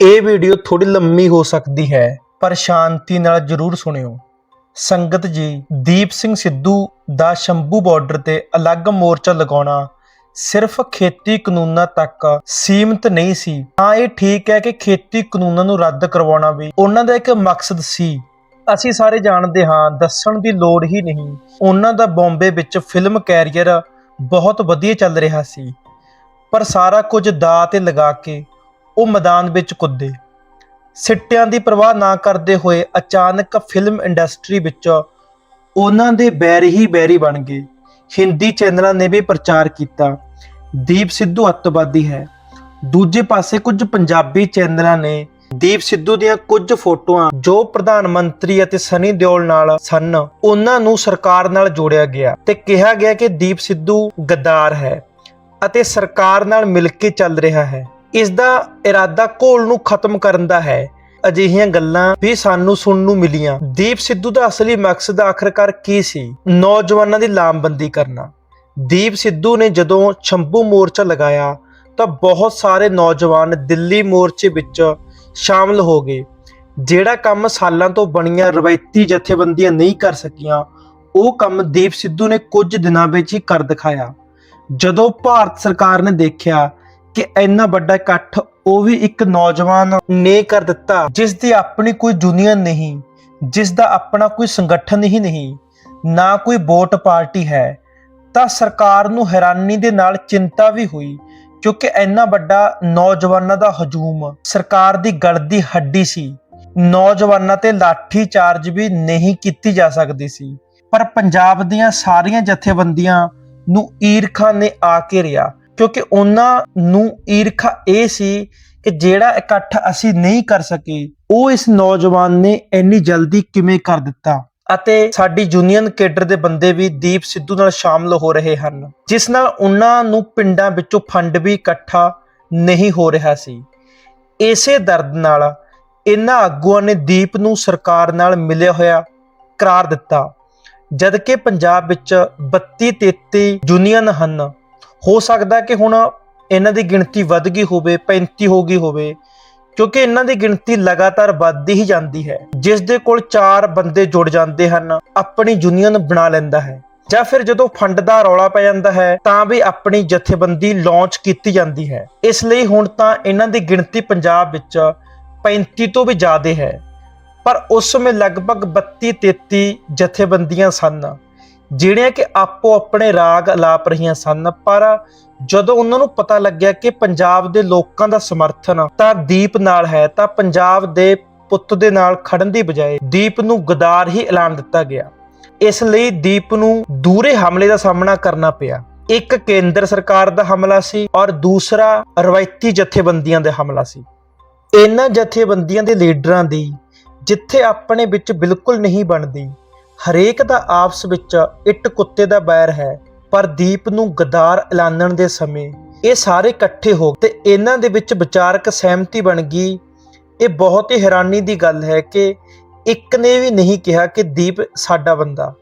ਇਹ ਵੀਡੀਓ ਥੋੜੀ ਲੰਮੀ ਹੋ ਸਕਦੀ ਹੈ, ਪਰ ਸ਼ਾਂਤੀ ਨਾਲ ਜਰੂਰ ਸੁਣਿਓ। ਸੰਗਤ ਜੀ, ਦੀਪ ਸਿੰਘ ਸਿੱਧੂ ਦਾ ਸ਼ੰਭੂ ਬਾਰਡਰ ਤੇ ਅਲੱਗ ਮੋਰਚਾ ਲਗਾਉਣਾ ਸਿਰਫ ਖੇਤੀ ਕਾਨੂੰਨਾਂ ਤੱਕ ਸੀਮਿਤ ਨਹੀਂ ਸੀ। ਹਾਂ ਇਹ ਠੀਕ ਹੈ ਕਿ ਖੇਤੀ ਕਾਨੂੰਨਾਂ ਨੂੰ ਰੱਦ ਕਰਵਾਉਣਾ ਵੀ ਉਹਨਾਂ ਦਾ ਇੱਕ ਮਕਸਦ ਸੀ। ਅਸੀਂ ਸਾਰੇ ਜਾਣਦੇ ਹਾਂ, ਦੱਸਣ ਦੀ ਲੋੜ ਹੀ ਨਹੀਂ। ਉਹਨਾਂ ਦਾ ਬੰਬੇ ਵਿੱਚ ਫਿਲਮ ਕੈਰੀਅਰ ਬਹੁਤ ਵਧੀਆ ਚੱਲ ਰਿਹਾ ਸੀ। ਪਰ ਸਾਰਾ ਕੁਝ ਦਾ ਤੇ ਲਗਾ ਕੇ ਉਹ ਮੈਦਾਨ ਵਿੱਚ ਕੁੱਦੇ। ਸਿੱਟਿਆਂ ਦੀ ਪਰਵਾਹ ਨਾ ਕਰਦੇ ਹੋਏ ਅਚਾਨਕ ਫਿਲਮ ਇੰਡਸਟਰੀ ਵਿੱਚ ਉਹਨਾਂ ਦੇ ਬੈਰ ਹੀ ਬੈਰੀ ਬਣ ਗਏ। ਹਿੰਦੀ ਚੈਨਲਾਂ ਨੇ ਵੀ ਪ੍ਰਚਾਰ ਕੀਤਾ। ਦੀਪ ਸਿੱਧੂ ਅੱਤਵਾਦੀ ਹੈ। ਦੂਜੇ ਪਾਸੇ ਕੁਝ ਪੰਜਾਬੀ ਚੈਨਲਾਂ ਨੇ ਦੀਪ ਸਿੱਧੂ ਦੀਆਂ ਕੁਝ ਫੋਟੋਆਂ ਜੋ ਪ੍ਰਧਾਨ ਮੰਤਰੀ ਅਤੇ ਸਨੀ ਦਿਓਲ ਨਾਲ ਸਨ, ਉਹਨਾਂ ਨੂੰ ਸਰਕਾਰ ਨਾਲ ਜੋੜਿਆ ਗਿਆ ਤੇ ਕਿਹਾ ਗਿਆ ਕਿ ਦੀਪ ਸਿੱਧੂ ਗੱਦਾਰ ਹੈ ਅਤੇ ਸਰਕਾਰ ਨਾਲ ਮਿਲ ਕੇ ਚੱਲ ਰਿਹਾ ਹੈ। ਇਸ ਦਾ ਇਰਾਦਾ ਘੋਲ ਨੂੰ ਖਤਮ ਕਰਨ ਦਾ ਹੈ। ਅਜਿਹੀਆਂ ਗੱਲਾਂ ਵੀ ਸਾਨੂੰ ਸੁਣਨ ਨੂੰ ਮਿਲੀਆਂ। ਦੀਪ ਸਿੱਧੂ ਦਾ ਅਸਲੀ ਮਕਸਦ ਆਖਰਕਾਰ ਕੀ ਸੀ? ਨੌਜਵਾਨਾਂ ਦੀ ਲਾਮਬੰਦੀ ਕਰਨਾ। ਦੀਪ ਸਿੱਧੂ ਨੇ ਜਦੋਂ ਸ਼ੰਭੂ ਮੋਰਚਾ ਲਗਾਇਆ, ਤਾਂ ਬਹੁਤ ਸਾਰੇ ਨੌਜਵਾਨ ਦਿੱਲੀ ਮੋਰਚੇ ਵਿੱਚ ਸ਼ਾਮਲ ਹੋ ਗਏ। ਜਿਹੜਾ ਕੰਮ ਸਾਲਾਂ ਤੋਂ ਬਣੀਆਂ ਰਵਾਇਤੀ ਜਥੇਬੰਦੀਆਂ ਨਹੀਂ ਕਰ ਸਕੀਆਂ, ਉਹ ਕੰਮ ਦੀਪ ਸਿੱਧੂ ਨੇ ਕੁਝ ਦਿਨਾਂ ਵਿੱਚ ਹੀ ਕਰ ਦਿਖਾਇਆ। ਜਦੋਂ ਭਾਰਤ ਸਰਕਾਰ ਨੇ ਦੇਖਿਆ ਕਿ ਇੰਨਾ ਵੱਡਾ ਇਕੱਠ ਉਹ ਵੀ ਇੱਕ ਨੌਜਵਾਨ ਨੇ ਕਰ ਦਿੱਤਾ, ਜਿਸ ਦੀ ਆਪਣੀ ਕੋਈ ਯੂਨੀਅਨ ਨਹੀਂ, ਜਿਸ ਦਾ ਆਪਣਾ ਕੋਈ ਸੰਗਠਨ ਹੀ ਨਹੀਂ, ਨਾ ਕੋਈ ਵੋਟ ਪਾਰਟੀ ਹੈ, ਤਾਂ ਸਰਕਾਰ ਨੂੰ ਹੈਰਾਨੀ ਦੇ ਨਾਲ ਚਿੰਤਾ ਵੀ ਹੋਈ, ਕਿਉਂਕਿ ਇੰਨਾ ਵੱਡਾ ਨੌਜਵਾਨਾਂ ਦਾ ਹਜੂਮ ਸਰਕਾਰ ਦੀ ਗਲਦੀ ਹੱਡੀ ਸੀ। ਨੌਜਵਾਨਾਂ ਤੇ ਲਾਠੀ ਚਾਰਜ ਵੀ ਨਹੀਂ ਕੀਤੀ ਜਾ ਸਕਦੀ ਸੀ। ਪਰ ਪੰਜਾਬ ਦੀਆਂ ਸਾਰੀਆਂ ਜਥੇਬੰਦੀਆਂ ਨੂੰ ਈਰਖਾ ਨੇ ਆ ਕੇ ਰਿਆ। ਕਿਉਂਕਿ ਉਹਨਾਂ ਨੂੰ ਈਰਖਾ ਇਹ ਸੀ ਕਿ ਜਿਹੜਾ ਇਕੱਠ ਅਸੀਂ ਨਹੀਂ ਕਰ ਸਕੇ, ਉਹ ਇਸ ਨੌਜਵਾਨ ਨੇ ਇੰਨੀ ਜਲਦੀ ਕਿਵੇਂ ਕਰ ਦਿੱਤਾ? ਅਤੇ ਸਾਡੀ ਯੂਨੀਅਨ ਕੇਡਰ ਦੇ ਬੰਦੇ ਵੀ ਦੀਪ ਸਿੱਧੂ ਨਾਲ ਸ਼ਾਮਲ ਹੋ ਰਹੇ ਹਨ, ਜਿਸ ਨਾਲ ਉਹਨਾਂ ਨੂੰ ਪਿੰਡਾਂ ਵਿੱਚੋਂ ਫੰਡ ਵੀ ਇਕੱਠਾ ਨਹੀਂ ਹੋ ਰਿਹਾ ਸੀ। ਇਸੇ ਦਰਦ ਨਾਲ ਇਹਨਾਂ ਆਗੂਆਂ ਨੇ ਦੀਪ ਨੂੰ ਸਰਕਾਰ ਨਾਲ ਮਿਲਿਆ ਹੋਇਆ ਕਰਾਰ ਦਿੱਤਾ, ਜਦਕਿ ਪੰਜਾਬ ਵਿੱਚ 32 33 ਯੂਨੀਅਨ ਹਨ ਹੋ ਸਕਦਾ ਕਿ ਹੁਣ ਇਹਨਾਂ ਦੀ ਗਿਣਤੀ ਵੱਧ ਗਈ ਹੋਵੇ 35 ਹੋ ਗਈ ਹੋਵੇ, ਕਿਉਂਕਿ ਇਹਨਾਂ ਦੀ ਗਿਣਤੀ ਲਗਾਤਾਰ ਵੱਧਦੀ ਹੀ ਜਾਂਦੀ ਹੈ। ਜਿਸ ਦੇ ਕੋਲ 4 ਬੰਦੇ ਜੁੜ ਜਾਂਦੇ ਹਨ, ਆਪਣੀ ਯੂਨੀਅਨ ਬਣਾ ਲੈਂਦਾ ਹੈ। ਜਾਂ ਫਿਰ ਜਦੋਂ ਫੰਡ ਦਾ ਰੌਲਾ ਪੈ ਜਾਂਦਾ ਹੈ, ਤਾਂ ਵੀ ਆਪਣੀ ਜਥੇਬੰਦੀ ਲਾਂਚ ਕੀਤੀ ਜਾਂਦੀ ਹੈ। ਇਸ ਲਈ ਹੁਣ ਤਾਂ ਇਹਨਾਂ ਦੀ ਗਿਣਤੀ ਪੰਜਾਬ ਵਿੱਚ 35 ਤੋਂ ਵੀ ਜ਼ਿਆਦਾ ਹੈ। ਪਰ ਉਸ ਸਮੇਂ ਲਗਭਗ 32 33 ਜਥੇਬੰਦੀਆਂ ਸਨ। ਜਿਹੜੀਆਂ ਕਿ ਆਪੋ ਆਪਣੇ ਰਾਗ ਅਲਾਪ ਰਹੀਆਂ ਸਨ, ਪਰ ਜਦੋਂ ਉਹਨਾਂ ਨੂੰ ਪਤਾ ਲੱਗਿਆ ਕਿ ਪੰਜਾਬ ਦੇ ਲੋਕਾਂ ਦਾ ਸਮਰਥਨ ਤਾਂ ਦੀਪ ਨਾਲ ਹੈ, ਤਾਂ ਪੰਜਾਬ ਦੇ ਪੁੱਤ ਦੇ ਨਾਲ ਖੜਨ ਦੀ ਬਜਾਏ ਦੀਪ ਨੂੰ ਗਦਾਰ ਹੀ ਐਲਾਨ ਦਿੱਤਾ ਗਿਆ। ਇਸ ਲਈ ਦੀਪ ਨੂੰ ਦੂਰੇ ਹਮਲੇ ਦਾ ਸਾਹਮਣਾ ਕਰਨਾ ਪਿਆ। ਇੱਕ ਕੇਂਦਰ ਸਰਕਾਰ ਦਾ ਹਮਲਾ ਸੀ ਔਰ ਦੂਸਰਾ ਰਵਾਇਤੀ ਜਥੇਬੰਦੀਆਂ ਦਾ ਹਮਲਾ ਸੀ। ਇਹਨਾਂ ਜਥੇਬੰਦੀਆਂ ਦੇ ਲੀਡਰਾਂ ਦੀ ਜਿੱਥੇ ਆਪਣੇ ਵਿੱਚ ਬਿਲਕੁਲ ਨਹੀਂ ਬਣਦੀ ਹਰੇਕ ਦਾ ਆਪਸ ਵਿੱਚ ਇੱਟ ਕੁੱਤੇ ਦਾ ਬੈਰ ਹੈ, ਪਰ ਦੀਪ ਨੂੰ ਗਦਾਰ ਐਲਾਨਣ ਦੇ ਸਮੇਂ ਇਹ ਸਾਰੇ ਇਕੱਠੇ ਹੋ ਗਏ ਤੇ ਇਹਨਾਂ ਦੇ ਵਿੱਚ ਵਿਚਾਰਕ ਸਹਿਮਤੀ ਬਣ ਗਈ। ਇਹ ਬਹੁਤ ਹੀ ਹੈਰਾਨੀ ਦੀ ਗੱਲ ਹੈ ਕਿ ਇੱਕ ਨੇ ਵੀ ਨਹੀਂ ਕਿਹਾ ਕਿ ਦੀਪ ਸਾਡਾ ਬੰਦਾ।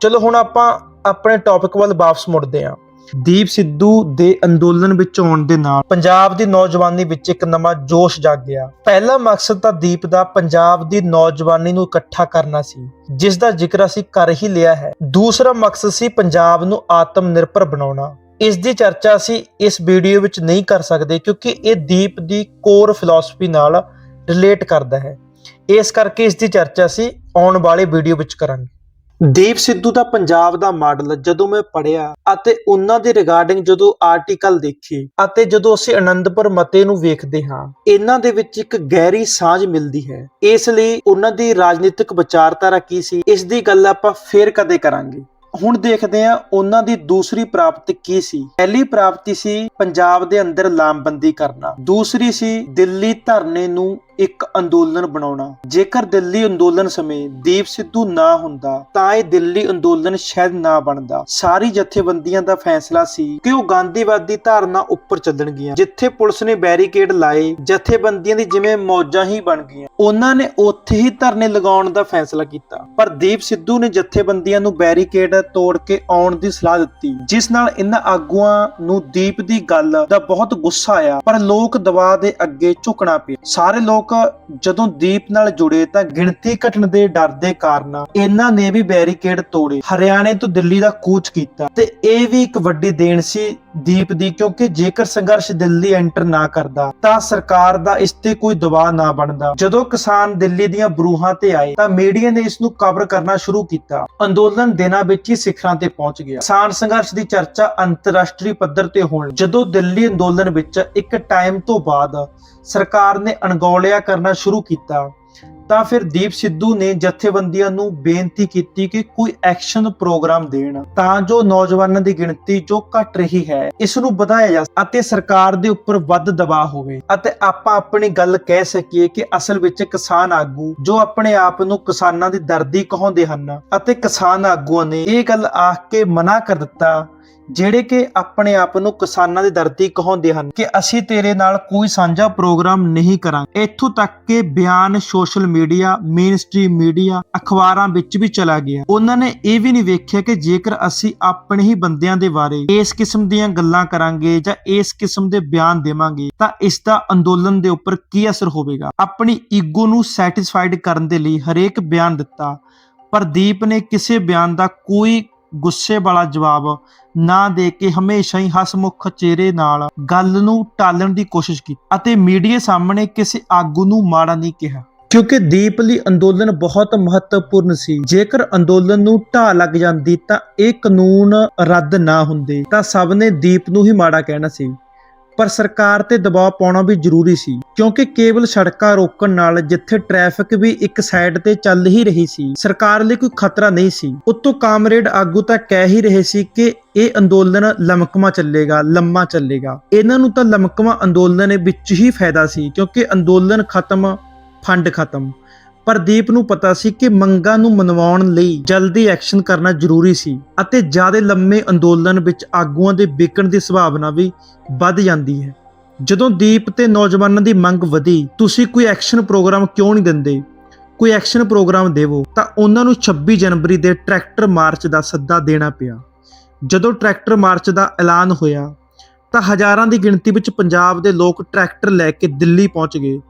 ਚਲੋ ਹੁਣ ਆਪਾਂ ਆਪਣੇ ਟੌਪਿਕ ਵੱਲ ਵਾਪਸ ਮੁੜਦੇ ਹਾਂ। ਦੀਪ ਸਿੱਧੂ ਦੇ ਅੰਦੋਲਨ ਵਿੱਚ ਆਉਣ ਦੇ ਨਾਲ ਪੰਜਾਬ ਦੀ ਨੌਜਵਾਨੀ ਵਿੱਚ ਇੱਕ ਨਵਾਂ ਜੋਸ਼ ਜਾਗ ਗਿਆ। ਪਹਿਲਾ ਮਕਸਦ ਤਾਂ ਦੀਪ ਦਾ ਪੰਜਾਬ ਦੀ ਨੌਜਵਾਨੀ ਨੂੰ ਇਕੱਠਾ ਕਰਨਾ ਸੀ, ਜਿਸ ਦਾ ਜ਼ਿਕਰ ਅਸੀਂ ਕਰ ਹੀ ਲਿਆ ਹੈ। ਦੂਸਰਾ ਮਕਸਦ ਸੀ ਪੰਜਾਬ ਨੂੰ ਆਤਮ ਨਿਰਭਰ ਬਣਾਉਣਾ। ਇਸ ਦੀ ਚਰਚਾ ਅਸੀਂ ਇਸ ਵੀਡੀਓ ਵਿੱਚ ਨਹੀਂ ਕਰ ਸਕਦੇ ਕਿਉਂਕਿ ਇਹ ਦੀਪ ਦੀ ਕੋਰ ਫਿਲਾਸਫੀ ਨਾਲ ਰਿਲੇਟ ਕਰਦਾ ਹੈ। ਇਸ ਕਰਕੇ ਇਸ ਦੀ ਚਰਚਾ ਅਸੀਂ ਆਉਣ ਵਾਲੇ ਵੀਡੀਓ ਵਿੱਚ ਕਰਾਂਗੇ। ਦੀਪ ਸਿੱਧੂ ਦਾ ਪੰਜਾਬ ਦਾ ਮਾਡਲ ਜਦੋਂ ਮੈਂ ਪੜਿਆ ਅਤੇ ਉਹਨਾਂ ਦੇ ਰਿਗਾਰਡਿੰਗ ਜਦੋਂ ਆਰਟੀਕਲ ਦੇਖੇ ਅਤੇ ਜਦੋਂ ਅਸੀਂ ਆਨੰਦਪੁਰ ਮਤੇ ਨੂੰ ਵੇਖਦੇ ਹਾਂ, ਇਹਨਾਂ ਦੇ ਵਿੱਚ ਇੱਕ ਗਹਿਰੀ ਸਾਂਝ ਮਿਲਦੀ ਹੈ। ਇਸ ਲਈ ਉਹਨਾਂ ਦੀ ਰਾਜਨੀਤਿਕ ਵਿਚਾਰਧਾਰਾ ਕੀ ਸੀ, ਇਸ ਦੀ ਗੱਲ ਆਪਾਂ ਫੇਰ ਕਦੇ ਕਰਾਂਗੇ। ਹੁਣ ਦੇਖਦੇ ਹਾਂ ਉਹਨਾਂ ਦੀ ਦੂਸਰੀ ਪ੍ਰਾਪਤੀ ਕੀ ਸੀ। ਪਹਿਲੀ ਪ੍ਰਾਪਤੀ ਸੀ ਪੰਜਾਬ ਦੇ ਅੰਦਰ ਲਾਮਬੰਦੀ ਕਰਨਾ। ਦੂਸਰੀ ਸੀ ਦਿੱਲੀ ਧਰਨੇ ਨੂੰ ਇੱਕ ਅੰਦੋਲਨ ਬਣਾਉਣਾ। ਜੇਕਰ ਦਿੱਲੀ ਅੰਦੋਲਨ ਸਮੇਂ ਦੀਪ ਸਿੱਧੂ ਨਾ ਹੁੰਦਾ, ਤਾਂ ਇਹ ਦਿੱਲੀ ਅੰਦੋਲਨ ਸ਼ਾਇਦ ਨਾ ਬਣਦਾ। ਸਾਰੀ ਜਥੇਬੰਦੀਆਂ ਦਾ ਫੈਸਲਾ ਸੀ ਕਿ ਉਹ ਗਾਂਧੀਵਾਦੀ ਧਾਰਨਾ ਉੱਪਰ ਚੱਲਣਗੀਆਂ, ਜਿੱਥੇ ਪੁਲਿਸ ਨੇ ਬੈਰੀਕੇਡ ਲਾਏ, ਜਥੇਬੰਦੀਆਂ ਦੀ ਜਿਵੇਂ ਮੌਜਾਂ ਹੀ ਬਣ ਗਈਆਂ। ਉਹਨਾਂ ਨੇ ਉੱਥੇ ਹੀ ਧਰਨੇ ਲਗਾਉਣ ਦਾ ਫੈਸਲਾ ਕੀਤਾ। ਪਰ ਦੀਪ ਸਿੱਧੂ ਨੇ ਜਥੇਬੰਦੀਆਂ ਨੂੰ ਬੈਰੀਕੇਡ ਤੋੜ ਕੇ ਆਉਣ ਦੀ ਸਲਾਹ ਦਿੱਤੀ, ਜਿਸ ਨਾਲ ਇਹਨਾਂ ਆਗੂਆਂ ਨੂੰ ਦੀਪ ਦੀ ਗੱਲ ਦਾ ਬਹੁਤ ਗੁੱਸਾ ਆਇਆ, ਪਰ ਲੋਕ ਦਬਾਅ ਦੇ ਅੱਗੇ ਝੁਕਣਾ ਪਿਆ। ਸਾਰੇ ਲੋਕ ਜਦੋਂ ਦੀਪ ਨਾਲ ਜੁੜੇ ਤਾਂ ਗਿਣਤੀ ਘਟਣ ਦੇ ਡਰ ਦੇ ਕਾਰਨ ਇਹਨਾਂ ਨੇ ਵੀ ਬੈਰੀਕੇਡ ਤੋੜੇ। ਹਰਿਆਣੇ ਤੋਂ ਦਿੱਲੀ ਦਾ ਕੂਚ ਕੀਤਾ ਤੇ ਇਹ ਵੀ ਇੱਕ ਵੱਡੀ ਦੇਣ ਸੀ ਦੀਪ ਦੀ, ਕਿਉਂਕਿ ਜੇਕਰ ਸੰਘਰਸ਼ ਦਿੱਲੀ ਐਂਟਰ ਨਾ ਕਰਦਾ, ਤਾਂ ਸਰਕਾਰ ਦਾ ਇਸ ਤੇ ਕੋਈ ਦਬਾਅ ਨਾ ਬਣਦਾ। ਜਦੋਂ ਕਿਸਾਨ ਦਿੱਲੀ ਦੀਆਂ ਬਰੂਹਾਂ ਤੇ ਆਏ, ਤਾਂ ਮੀਡੀਆ ਨੇ ਇਸ ਨੂੰ ਕਵਰ ਕਰਨਾ ਸ਼ੁਰੂ ਕੀਤਾ। ਅੰਦੋਲਨ ਦਿਨਾਂ ਵਿੱਚ ਹੀ ਸਿਖਰਾਂ ਤੇ ਪਹੁੰਚ ਗਿਆ। ਕਿਸਾਨ ਸੰਘਰਸ਼ ਦੀ ਚਰਚਾ ਅੰਤਰਰਾਸ਼ਟਰੀ ਪੱਧਰ ਤੇ ਹੋਣ ਜਦੋਂ ਦਿੱਲੀ ਅੰਦੋਲਨ ਵਿੱਚ ਇੱਕ ਟਾਈਮ ਤੋਂ ਬਾਅਦ ਸਰਕਾਰ ਨੇ ਅਣਗੌਲਿਆ ਕਰਨਾ ਸ਼ੁਰੂ ਕੀਤਾ ਤਾਂ ਫਿਰ ਦੀਪ ਸਿੱਧੂ ਨੇ ਜਥੇਬੰਦੀਆਂ ਨੂੰ ਬੇਨਤੀ ਕੀਤੀ ਕਿ ਕੋਈ ਐਕਸ਼ਨ ਪ੍ਰੋਗਰਾਮ ਦੇਣ, ਤਾਂ ਜੋ ਨੌਜਵਾਨਾਂ ਦੀ ਗਿਣਤੀ ਜੋ ਘਟ ਰਹੀ ਹੈ, ਇਸ ਨੂੰ ਵਧਾਇਆ ਜਾ ਅਤੇ ਸਰਕਾਰ ਦੇ ਉੱਪਰ ਵੱਧ ਦਬਾਅ ਹੋਵੇ। ਅਤੇ ਆਪਾਂ ਆਪਣੀ ਗੱਲ ਕਹਿ ਸਕੀਏ ਕਿ ਅਸਲ ਵਿੱਚ ਕਿਸਾਨ ਆਗੂ, ਜੋ ਆਪਣੇ ਆਪ ਨੂੰ ਕਿਸਾਨਾਂ ਦੀ ਦਰਦੀ ਕਹਾਉਂਦੇ ਹਨ, ਅਤੇ ਕਿਸਾਨ ਆਗੂਆਂ ਨੇ ਇਹ ਗੱਲ ਆਖ ਕੇ ਮਨਾ ਕਰ ਦਿੱਤਾ ਜਿਹੜੇ ਕਿ ਆਪਣੇ ਆਪ ਨੂੰ ਕਿਸਾਨਾਂ ਦੀ ਧਰਤੀ ਕਹਾਉਂਦੇ ਹਨ ਕਿ ਅਸੀਂ ਤੇਰੇ ਨਾਲ ਕੋਈ ਸਾਂਝਾ ਪ੍ਰੋਗਰਾਮ ਨਹੀਂ ਕਰਾਂਗੇ। ਇੱਥੋਂ ਤੱਕ ਕਿ ਬਿਆਨ ਸੋਸ਼ਲ ਮੀਡੀਆ ਮੇਨ ਮੀਡੀਆ ਅਖਬਾਰਾਂ ਵਿੱਚ ਵੀ ਚਲਾ ਗਿਆ। ਉਹਨਾਂ ਨੇ ਇਹ ਵੀ ਨਹੀਂ ਵੇਖਿਆ ਕਿ ਜੇਕਰ ਅਸੀਂ ਆਪਣੇ ਹੀ ਬੰਦਿਆਂ ਦੇ ਬਾਰੇ ਇਸ ਕਿਸਮ ਦੀਆਂ ਗੱਲਾਂ ਕਰਾਂਗੇ ਜਾਂ ਇਸ ਕਿਸਮ ਦੇ ਬਿਆਨ ਦੇਵਾਂਗੇ, ਤਾਂ ਇਸ ਦਾ ਅੰਦੋਲਨ ਦੇ ਉੱਪਰ ਕੀ ਅਸਰ ਹੋਵੇਗਾ? ਆਪਣੀ ਈਗੋ ਨੂੰ ਸੈਟੀਸਫਾਈਡ ਕਰਨ ਦੇ ਲਈ ਹਰੇਕ ਬਿਆਨ ਦਿੱਤਾ। ਪਰ ਦੀਪ ਨੇ ਕਿਸੇ ਬਿਆਨ ਦਾ ਕੋਈ ਗੁੱਸੇ ਵਾਲਾ ਜਵਾਬ, ਨਾ ਦੇ ਕੇ ਹਮੇਸ਼ਾ ਹੀ ਹਸਮੁਖ ਚਿਹਰੇ ਨਾਲ ਗੱਲ ਨੂੰ ਟਾਲਣ ਦੀ ਕੋਸ਼ਿਸ਼ ਕੀਤੀ ਅਤੇ ਮੀਡੀਆ ਸਾਹਮਣੇ ਕਿਸੇ ਆਗੂ ਨੂੰ ਮਾੜਾ ਨਹੀਂ ਕਿਹਾ। ਕਿਉਂਕਿ ਦੀਪ ਲਈ ਅੰਦੋਲਨ ਬਹੁਤ ਮਹੱਤਵਪੂਰਨ ਸੀ। ਜੇਕਰ ਅੰਦੋਲਨ ਨੂੰ ਢਾਹ ਲੱਗ ਜਾਂਦੀ ਤਾਂ ਇਹ ਕਾਨੂੰਨ ਰੱਦ ਨਾ ਹੁੰਦੇ, ਤਾਂ ਸਭ ਨੇ ਦੀਪ ਨੂੰ ਹੀ ਮਾੜਾ ਕਹਿਣਾ ਸੀ। ਪਰ ਸਰਕਾਰ ਤੇ ਦਬਾਅ ਪਾਉਣਾ ਵੀ ਜ਼ਰੂਰੀ ਸੀ, ਕਿਉਂਕਿ ਕੇਵਲ ਸੜਕਾਂ ਰੋਕਣ ਨਾਲ ਜਿੱਥੇ ਟ੍ਰੈਫਿਕ ਵੀ ਇੱਕ ਸਾਈਡ ਤੇ ਚੱਲ ਹੀ ਰਹੀ ਸੀ, ਸਰਕਾਰ ਲਈ ਕੋਈ ਖਤਰਾ ਨਹੀਂ ਸੀ। ਉੱਤੋਂ ਕਾਮਰੇਡ ਆਗੂ ਤਾਂ ਕਹਿ ਹੀ ਰਹੇ ਸੀ ਕਿ ਇਹ ਅੰਦੋਲਨ ਲਮਕਮਾ ਚੱਲੇਗਾ, ਲੰਮਾ ਚੱਲੇਗਾ। ਇਹਨਾਂ ਨੂੰ ਤਾਂ ਲਮਕਮਾ ਅੰਦੋਲਨ ਵਿੱਚ ਹੀ ਫਾਇਦਾ ਸੀ, ਕਿਉਂਕਿ ਅੰਦੋਲਨ ਖਤਮ, ਫੰਡ ਖਤਮ। ਪਰ ਦੀਪ ਨੂੰ ਪਤਾ ਸੀ ਕਿ ਮੰਗਾਂ ਨੂੰ ਮਨਵਾਉਣ ਲਈ ਜਲਦੀ ਐਕਸ਼ਨ ਕਰਨਾ ਜ਼ਰੂਰੀ ਸੀ ਅਤੇ ਜ਼ਿਆਦਾ ਲੰਮੇ ਅੰਦੋਲਨ ਵਿੱਚ ਆਗੂਆਂ ਦੇ ਵਿਕਣ ਦੀ ਸੰਭਾਵਨਾ ਵੀ ਵੱਧ ਜਾਂਦੀ ਹੈ। ਜਦੋਂ ਦੀਪ ਤੇ ਨੌਜਵਾਨਾਂ ਦੀ ਮੰਗ ਵਧੀ, ਤੁਸੀਂ ਕੋਈ ਐਕਸ਼ਨ ਪ੍ਰੋਗਰਾਮ ਕਿਉਂ ਨਹੀਂ ਦਿੰਦੇ? ਕੋਈ ਐਕਸ਼ਨ ਪ੍ਰੋਗਰਾਮ ਦੇਵੋ? ਤਾਂ ਉਹਨਾਂ ਨੂੰ 26 ਜਨਵਰੀ ਦੇ ਟਰੈਕਟਰ ਮਾਰਚ ਦਾ ਸੱਦਾ ਦੇਣਾ ਪਿਆ। ਜਦੋਂ ਟਰੈਕਟਰ ਮਾਰਚ ਦਾ ਐਲਾਨ ਹੋਇਆ, ਤਾਂ ਹਜ਼ਾਰਾਂ ਦੀ ਗਿਣਤੀ ਵਿੱਚ ਪੰਜਾਬ ਦੇ ਲੋਕ ਟਰੈਕਟਰ ਲੈ ਕੇ ਦਿੱਲੀ ਪਹੁੰਚ ਗਏ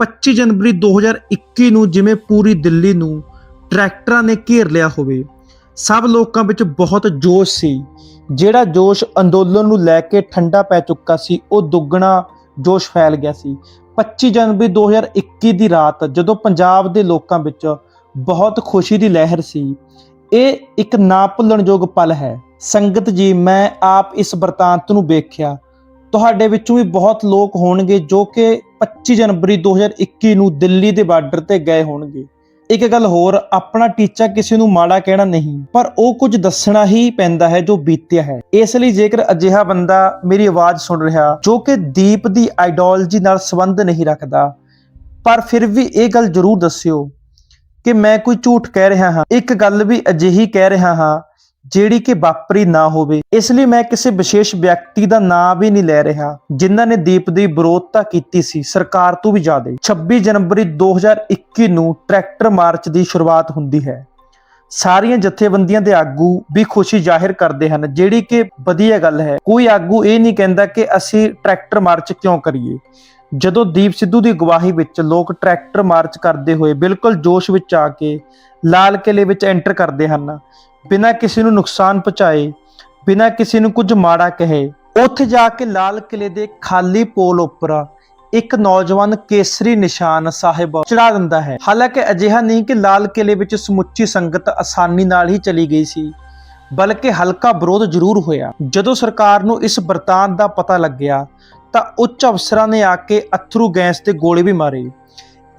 25 ਜਨਵਰੀ 2021 ਨੂੰ ਜਿਵੇਂ ਪੂਰੀ ਦਿੱਲੀ ਨੂੰ ਟਰੈਕਟਰਾਂ ਨੇ ਘੇਰ ਲਿਆ ਹੋਵੇ, ਸਭ ਲੋਕਾਂ ਵਿੱਚ ਬਹੁਤ ਜੋਸ਼ ਸੀ। ਜਿਹੜਾ ਜੋਸ਼ ਅੰਦੋਲਨ ਨੂੰ ਲੈ ਕੇ ਠੰਡਾ ਪੈ ਚੁੱਕਾ ਸੀ, ਉਹ ਦੁੱਗਣਾ ਜੋਸ਼ ਫੈਲ ਗਿਆ ਸੀ। 25 ਜਨਵਰੀ 2021 ਦੀ ਰਾਤ ਜਦੋਂ ਪੰਜਾਬ ਦੇ ਲੋਕਾਂ ਵਿੱਚ ਬਹੁਤ ਖੁਸ਼ੀ ਦੀ ਲਹਿਰ ਸੀ, ਇਹ ਇੱਕ ਨਾ ਭੁੱਲਣਯੋਗ ਪਲ ਹੈ। ਸੰਗਤ ਜੀ, ਮੈਂ ਆਪ ਇਸ ਵਰਤਾਂਤ ਨੂੰ ਵੇਖਿਆ। ਤੁਹਾਡੇ ਵਿੱਚੋਂ ਵੀ ਬਹੁਤ ਲੋਕ ਹੋਣਗੇ ਜੋ ਕਿ 25 ਜਨਵਰੀ 2021 ਨੂੰ ਦਿੱਲੀ ਦੇ ਬਾਰਡਰ ਤੇ ਗਏ ਹੋਣਗੇ। ਇੱਕ ਗੱਲ ਹੋਰ, ਆਪਣਾ ਟੀਚਾ ਕਿਸੇ ਨੂੰ ਮਾੜਾ ਕਹਿਣਾ ਨਹੀਂ, ਪਰ ਉਹ ਕੁਝ ਦੱਸਣਾ ਹੀ ਪੈਂਦਾ ਹੈ ਜੋ ਬੀਤਿਆ ਹੈ। ਇਸ ਲਈ ਜੇਕਰ ਅਜਿਹਾ ਬੰਦਾ ਮੇਰੀ ਆਵਾਜ਼ ਸੁਣ ਰਿਹਾ, ਜੋ ਕਿ ਦੀਪ ਦੀ ਆਈਡੀਓਲੋਜੀ ਨਾਲ ਸੰਬੰਧ ਨਹੀਂ ਰੱਖਦਾ, ਪਰ ਫਿਰ ਵੀ ਇਹ ਗੱਲ ਜ਼ਰੂਰ ਦੱਸਿਓ ਕਿ ਮੈਂ ਕੋਈ ਝੂਠ ਕਹਿ ਰਿਹਾ ਹਾਂ। ਇੱਕ ਗੱਲ ਵੀ ਅਜਿਹੀ ਕਹਿ ਰਿਹਾ ਹਾਂ ਜਿਹੜੀ ਕਿ ਵਾਪਰੀ ਨਾ ਹੋਵੇ। ਇਸ ਲਈ ਮੈਂ ਕਿਸੇ ਵਿਸ਼ੇਸ਼ ਵਿਅਕਤੀ ਦਾ ਨਾਮ ਵੀ ਨਹੀਂ ਲੈ ਰਿਹਾ, ਜਿਨ੍ਹਾਂ ਨੇ ਦੀਪ ਦੀ ਵਿਰੋਧਤਾ ਕੀਤੀ ਸੀ, ਸਰਕਾਰ ਤੋਂ ਵੀ ਜ਼ਿਆਦਾ। 26 ਜਨਵਰੀ 2021 ਨੂੰ ਟਰੈਕਟਰ ਮਾਰਚ ਦੀ ਸ਼ੁਰੂਆਤ ਹੁੰਦੀ ਹੈ। ਸਾਰੀਆਂ ਜਥੇਬੰਦੀਆਂ ਦੇ ਆਗੂ ਵੀ ਖੁਸ਼ੀ ਜ਼ਾਹਿਰ ਕਰਦੇ ਹਨ, ਜਿਹੜੀ ਕਿ ਵਧੀਆ ਗੱਲ ਹੈ। ਕੋਈ ਆਗੂ ਇਹ ਨਹੀਂ ਕਹਿੰਦਾ ਕਿ ਅਸੀਂ ਟਰੈਕਟਰ ਮਾਰਚ ਕਿਉਂ ਕਰੀਏ। ਜਦੋਂ ਦੀਪ ਸਿੱਧੂ ਦੀ ਗਵਾਹੀ ਵਿੱਚ ਲੋਕ ਟਰੈਕਟਰ ਮਾਰਚ ਕਰਦੇ ਹੋਏ ਬਿਲਕੁਲ ਜੋਸ਼ ਵਿੱਚ ਆ ਕੇ ਲਾਲ ਕਿਲੇ ਵਿੱਚ ਐਂਟਰ ਕਰਦੇ ਹਨ ਬਿਨਾਂ ਕਿਸੇ ਨੂੰ ਨੁਕਸਾਨ ਪਹੁੰਚਾਏ, ਬਿਨਾਂ ਕਿਸੇ ਨੂੰ ਕੁਝ ਮਾੜਾ ਕਹੇ, ਉੱਥੇ ਜਾ ਕੇ ਲਾਲ ਕਿਲੇ ਦੇ ਖਾਲੀ ਪੋਲ ਉੱਪਰ ਇੱਕ ਨੌਜਵਾਨ ਕੇਸਰੀ ਨਿਸ਼ਾਨ ਸਾਹਿਬ ਚੜਾ ਦਿੰਦਾ ਹੈ। ਹਾਲਾਂਕਿ ਅਜਿਹਾ ਨਹੀਂ ਕਿ ਲਾਲ ਕਿਲੇ ਵਿੱਚ ਸਮੁੱਚੀ ਸੰਗਤ ਆਸਾਨੀ ਨਾਲ ਹੀ ਚਲੀ ਗਈ ਸੀ, ਬਲਕਿ ਹਲਕਾ ਵਿਰੋਧ ਜ਼ਰੂਰ ਹੋਇਆ। ਜਦੋਂ ਸਰਕਾਰ ਨੂੰ ਇਸ ਬਰਤਾਨ ਦਾ ਪਤਾ ਲੱਗਿਆ, ਤਾਂ ਉੱਚ ਅਫਸਰਾਂ ਨੇ ਆ ਕੇ ਅਥਰੂ ਗੈਸ ਤੇ ਗੋਲੇ ਵੀ ਮਾਰੇ।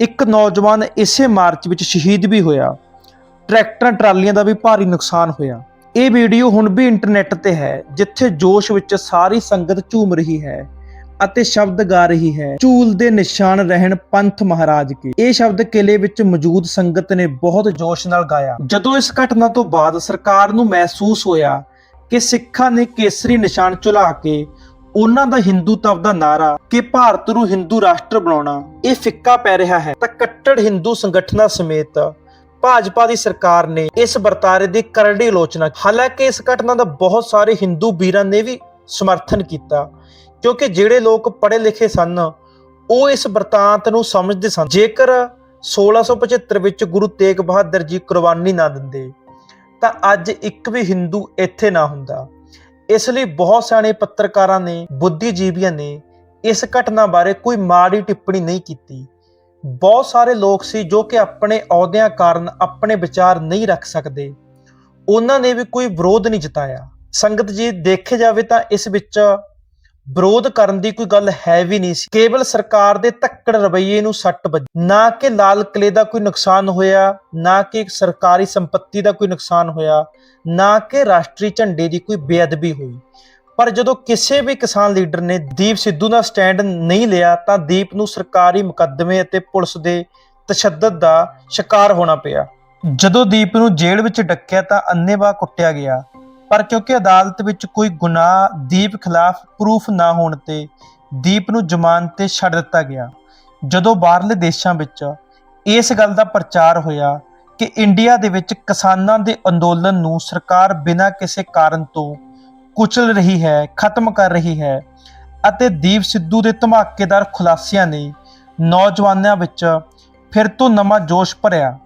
ਇੱਕ ਨੌਜਵਾਨ ਇਸੇ ਮਾਰਚ ਵਿੱਚ ਸ਼ਹੀਦ ਵੀ ਹੋਇਆ। ਟਰੈਕਟਰਾਂ, ਟਰਾਲੀਆਂ ਦਾ ਵੀ ਭਾਰੀ ਨੁਕਸਾਨ ਹੋਇਆ। ਇਹ ਵੀਡੀਓ ਹੁਣ ਵੀ ਇੰਟਰਨੈਟ ਤੇ ਹੈ, ਜਿੱਥੇ ਜੋਸ਼ ਵਿੱਚ ਸਾਰੀ ਸੰਗਤ ਝੂਮ ਰਹੀ ਹੈ ਅਤੇ ਸ਼ਬਦ ਗਾ ਰਹੀ ਹੈ। ਝੂਲ ਦੇ ਨਿਸ਼ਾਨ ਰਹਿਣ ਪੰਥ ਮਹਾਰਾਜ ਕੇ। ਇਹ ਸ਼ਬਦ ਕਿਲੇ ਵਿੱਚ ਮੌਜੂਦ ਸੰਗਤ ਨੇ ਬਹੁਤ ਜੋਸ਼ ਨਾਲ ਗਾਇਆ। ਜਦੋਂ ਇਸ ਘਟਨਾ ਤੋਂ ਬਾਅਦ ਸਰਕਾਰ ਨੂੰ ਮਹਿਸੂਸ ਹੋਇਆ ਕਿ ਸਿੱਖਾਂ ਨੇ ਕੇਸਰੀ ਨਿਸ਼ਾਨ ਝੁਲਾ ਕੇ ਉਹਨਾਂ ਦਾ ਹਿੰਦੂਤਵ ਦਾ ਨਾਰਾ ਕਿ ਭਾਰਤ ਨੂੰ ਹਿੰਦੂ ਰਾਸ਼ਟਰ ਬਣਾਉਣਾ, ਇਹ ਫਿੱਕਾ ਪੈ ਰਿਹਾ ਹੈ। ਤਾਂ ਕੱਟੜ ਹਿੰਦੂ ਸੰਗਠਨਾਂ ਸਮੇਤ ਭਾਜਪਾ ਦੀ ਸਰਕਾਰ ਨੇ ਇਸ ਵਰਤਾਰੇ ਦੀ ਕਰੜੀ ਆਲੋਚਨਾ ਹਾਲਾਂਕਿ ਇਸ ਘਟਨਾ ਦਾ ਬਹੁਤ ਸਾਰੇ ਹਿੰਦੂ ਵੀਰਾਂ ਨੇ ਵੀ ਸਮਰਥਨ ਕੀਤਾ, ਕਿਉਂਕਿ ਜਿਹੜੇ ਲੋਕ ਪੜ੍ਹੇ ਲਿਖੇ ਸਨ, ਉਹ ਇਸ ਵਰਤਾਂਤ ਨੂੰ ਸਮਝਦੇ ਸਨ। ਜੇਕਰ 1675 ਵਿੱਚ ਗੁਰੂ ਤੇਗ ਬਹਾਦਰ ਜੀ ਕੁਰਬਾਨੀ ਨਾ ਦਿੰਦੇ, ਤਾਂ ਅੱਜ ਇੱਕ ਵੀ ਹਿੰਦੂ ਇੱਥੇ ਨਾ ਹੁੰਦਾ। ਇਸ ਲਈ ਬਹੁਤ ਸਾਰੇ ਪੱਤਰਕਾਰਾਂ ਨੇ, ਬੁੱਧੀਜੀਵੀਆਂ ਨੇ ਇਸ ਘਟਨਾ ਬਾਰੇ ਕੋਈ ਮਾੜੀ ਟਿੱਪਣੀ ਨਹੀਂ ਕੀਤੀ। ਬਹੁਤ ਸਾਰੇ ਲੋਕ ਸੀ ਜੋ ਕਿ ਆਪਣੇ ਅਹੁਦਿਆਂ ਕਾਰਨ ਆਪਣੇ ਵਿਚਾਰ ਨਹੀਂ ਰੱਖ ਸਕਦੇ। ਉਹਨਾਂ ਨੇ ਵੀ ਕੋਈ ਵਿਰੋਧ ਨਹੀਂ ਜਤਾਇਆ। ਸੰਗਤ ਜੀ ਦੇਖੇ ਜਾਵੇ ਤਾਂ ਇਸ ਵਿੱਚ ਵਿਰੋਧ ਕਰਨ ਦੀ ਕੋਈ ਗੱਲ ਹੈ ਵੀ ਨਹੀਂ ਸੀ। ਕੇਵਲ ਸਰਕਾਰ ਦੇ ਧੱਕੜ ਰਵੱਈਏ ਨੂੰ ਸੱਟ ਵੱਜੀ। ਨਾ ਕਿ ਲਾਲ ਕਿਲੇ ਦਾ ਕੋਈ ਨੁਕਸਾਨ ਹੋਇਆ, ਨਾ ਕਿ ਸਰਕਾਰੀ ਸੰਪਤੀ ਦਾ ਕੋਈ ਨੁਕਸਾਨ ਹੋਇਆ, ਨਾ ਕਿ ਰਾਸ਼ਟਰੀ ਝੰਡੇ ਦੀ ਕੋਈ ਬੇਅਦਬੀ ਹੋਈ। ਪਰ ਜਦੋਂ ਕਿਸੇ ਵੀ ਕਿਸਾਨ ਲੀਡਰ ਨੇ ਦੀਪ ਸਿੱਧੂ ਦਾ ਸਟੈਂਡ ਨਹੀਂ ਲਿਆ, ਤਾਂ ਦੀਪ ਨੂੰ ਸਰਕਾਰੀ ਮੁਕੱਦਮੇ ਅਤੇ ਪੁਲਿਸ ਦੇ ਤਸ਼ੱਦਦ ਦਾ ਸ਼ਿਕਾਰ ਹੋਣਾ ਪਿਆ। ਜਦੋਂ ਦੀਪ ਨੂੰ ਜੇਲ੍ਹ ਵਿੱਚ ਡੱਕਿਆ ਤਾਂ ਅੰਨੇਵਾਹ ਕੁੱਟਿਆ ਗਿਆ। ਪਰ ਕਿਉਂਕਿ ਅਦਾਲਤ ਵਿੱਚ ਕੋਈ ਗੁਨਾਹ ਦੀਪ ਖਿਲਾਫ ਪ੍ਰੂਫ ਨਾ ਹੋਣ ਤੇ ਦੀਪ ਨੂੰ ਜ਼ਮਾਨਤ ਤੇ ਛੱਡ ਦਿੱਤਾ ਗਿਆ। ਜਦੋਂ ਬਾਹਰਲੇ ਦੇਸ਼ਾਂ ਵਿੱਚ ਇਸ ਗੱਲ ਦਾ ਪ੍ਰਚਾਰ ਹੋਇਆ ਕਿ ਇੰਡੀਆ ਦੇ ਵਿੱਚ ਕਿਸਾਨਾਂ ਦੇ ਅੰਦੋਲਨ ਨੂੰ ਸਰਕਾਰ ਬਿਨਾਂ ਕਿਸੇ ਕਾਰਨ ਤੋਂ ਕੁਚਲ ਰਹੀ ਹੈ, ਖਤਮ ਕਰ ਰਹੀ ਹੈ ਅਤੇ ਦੀਪ ਸਿੱਧੂ ਦੇ ਧਮਾਕੇਦਾਰ ਖੁਲਾਸਿਆਂ ਨੇ ਨੌਜਵਾਨਾਂ ਵਿੱਚ ਫਿਰ ਤੋਂ ਨਵਾਂ ਜੋਸ਼ ਭਰਿਆ।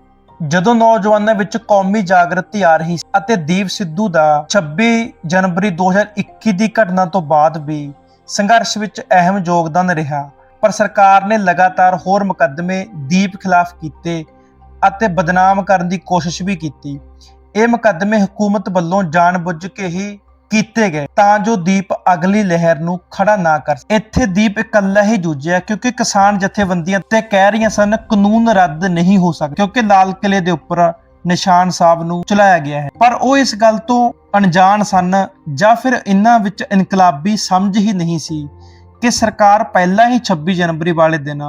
ਜਦੋਂ ਨੌਜਵਾਨਾਂ ਵਿੱਚ ਕੌਮੀ ਜਾਗਰਤੀ ਆ ਰਹੀ ਸੀ ਅਤੇ ਦੀਪ ਸਿੱਧੂ ਦਾ 26 ਜਨਵਰੀ 2021 ਦੀ ਘਟਨਾ ਤੋਂ ਬਾਅਦ ਵੀ ਸੰਘਰਸ਼ ਵਿੱਚ ਅਹਿਮ ਯੋਗਦਾਨ ਰਿਹਾ, ਪਰ ਸਰਕਾਰ ਨੇ ਲਗਾਤਾਰ ਹੋਰ ਮੁਕੱਦਮੇ ਦੀਪ ਖਿਲਾਫ ਕੀਤੇ ਅਤੇ ਬਦਨਾਮ ਕਰਨ ਦੀ ਕੋਸ਼ਿਸ਼ ਵੀ ਕੀਤੀ। ਇਹ ਮੁਕੱਦਮੇ ਹਕੂਮਤ ਵੱਲੋਂ ਜਾਣਬੁੱਝ ਕੇ ਹੀ ਕੀਤੇ ਗਏ, ਤਾਂ ਜੋ ਦੀਪ ਅਗਲੀ ਲਹਿਰ ਨੂੰ ਖੜਾ ਨਾ ਕਰ ਇੱਥੇ ਦੀਪ ਇਕੱਲਾ ਹੀ ਜੂਝਿਆ, ਕਿਉਂਕਿ ਕਿਸਾਨ ਜਥੇਬੰਦੀਆਂ ਤੇ ਕਹਿ ਰਹੀਆਂ ਸਨ, ਕਾਨੂੰਨ ਰੱਦ ਨਹੀਂ ਹੋ ਸਕਦਾ, ਕਿਉਂਕਿ ਲਾਲ ਕਿਲੇ ਦੇ ਉੱਪਰ ਨਿਸ਼ਾਨ ਸਾਹਿਬ ਨੂੰ ਚਲਾਇਆ ਗਿਆ ਹੈ। ਪਰ ਉਹ ਇਸ ਗੱਲ ਤੋਂ ਅਣਜਾਣ ਸਨ, ਜਾਂ ਫਿਰ ਇਹਨਾਂ ਵਿੱਚ ਇਨਕਲਾਬੀ ਸਮਝ ਹੀ ਨਹੀਂ ਸੀ ਕਿ ਸਰਕਾਰ ਪਹਿਲਾਂ ਹੀ 26 ਜਨਵਰੀ ਵਾਲੇ ਦਿਨ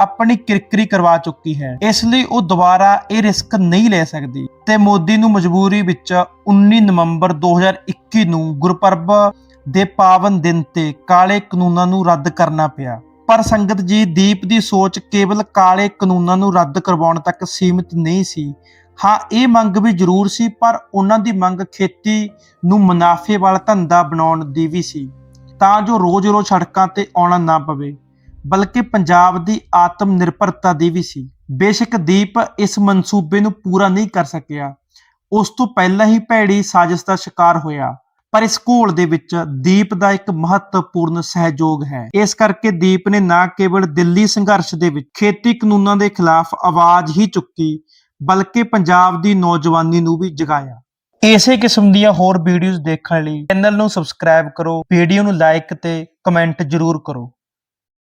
ਆਪਣੀ ਕਿਰਕਰੀ ਕਰਵਾ ਚੁੱਕੀ ਹੈ। ਇਸ ਲਈ ਉਹ ਦੁਬਾਰਾ ਇਹ ਰਿਸਕ ਨਹੀਂ ਲੈ ਸਕਦੀ। ਤੇ ਮੋਦੀ ਨੂੰ ਮਜਬੂਰੀ ਵਿੱਚ 19 ਨਵੰਬਰ 2021 ਨੂੰ ਗੁਰਪਰਬ ਦੇ ਪਾਵਨ ਦਿਨ ਤੇ ਕਾਲੇ ਕਾਨੂੰਨਾਂ ਨੂੰ ਰੱਦ ਕਰਨਾ ਪਿਆ। ਪਰ ਸੰਗਤ ਜੀ, ਦੀਪ ਦੀ ਸੋਚ ਕੇਵਲ ਕਾਲੇ ਕਾਨੂੰਨਾਂ ਨੂੰ ਰੱਦ ਕਰਵਾਉਣ ਤੱਕ ਸੀਮਿਤ ਨਹੀਂ ਸੀ। ਹਾਂ, ਇਹ ਮੰਗ ਵੀ ਜ਼ਰੂਰ ਸੀ, ਪਰ ਉਹਨਾਂ ਦੀ ਮੰਗ ਖੇਤੀ ਨੂੰ ਮੁਨਾਫੇ ਵਾਲਾ ਧੰਦਾ ਬਣਾਉਣ ਦੀ ਵੀ ਸੀ। ਤਾਂ ਜੋ ਰੋਜ਼-ਰੋਜ਼ ਸੜਕਾਂ ਤੇ ਆਉਣਾ ਨਾ ਪਵੇ। ਬਲਕਿ ਪੰਜਾਬ ਦੀ ਆਤਮ ਨਿਰਭਰਤਾ ਦੀ ਵੀ ਸੀ। ਬੇਸ਼ੱਕ ਦੀਪ ਇਸ ਮਨਸੂਬੇ ਨੂੰ ਪੂਰਾ ਨਹੀਂ ਕਰ ਸਕਿਆ। ਉਸ ਤੋਂ ਪਹਿਲਾਂ ਹੀ ਭੈੜੀ ਸਾਜ਼ਿਸ਼ ਦਾ ਸ਼ਿਕਾਰ ਹੋਇਆ। ਪਰ ਇਸ ਘੋਲ ਦੇ ਵਿੱਚ ਦੀਪ ਦਾ ਇੱਕ ਮਹੱਤਵਪੂਰਨ ਸਹਿਯੋਗ ਹੈ। ਇਸ ਕਰਕੇ ਦੀਪ ਨੇ ਨਾ ਕੇਵਲ ਦਿੱਲੀ ਸੰਘਰਸ਼ ਦੇ ਵਿੱਚ ਖੇਤੀ ਕਾਨੂੰਨਾਂ ਦੇ ਖਿਲਾਫ ਆਵਾਜ਼ ਹੀ ਚੁੱਕੀ, ਬਲਕਿ ਪੰਜਾਬ ਦੀ ਨੌਜਵਾਨੀ ਨੂੰ ਵੀ ਜਗਾਇਆ। ਇਸੇ ਕਿਸਮ ਦੀਆਂ ਹੋਰ ਵੀਡੀਓਜ਼ ਦੇਖਣ ਲਈ ਚੈਨਲ ਨੂੰ ਸਬਸਕ੍ਰਾਈਬ ਕਰੋ, ਵੀਡੀਓ ਨੂੰ ਲਾਈਕ ਤੇ ਕਮੈਂਟ ਜ਼ਰੂਰ ਕਰੋ।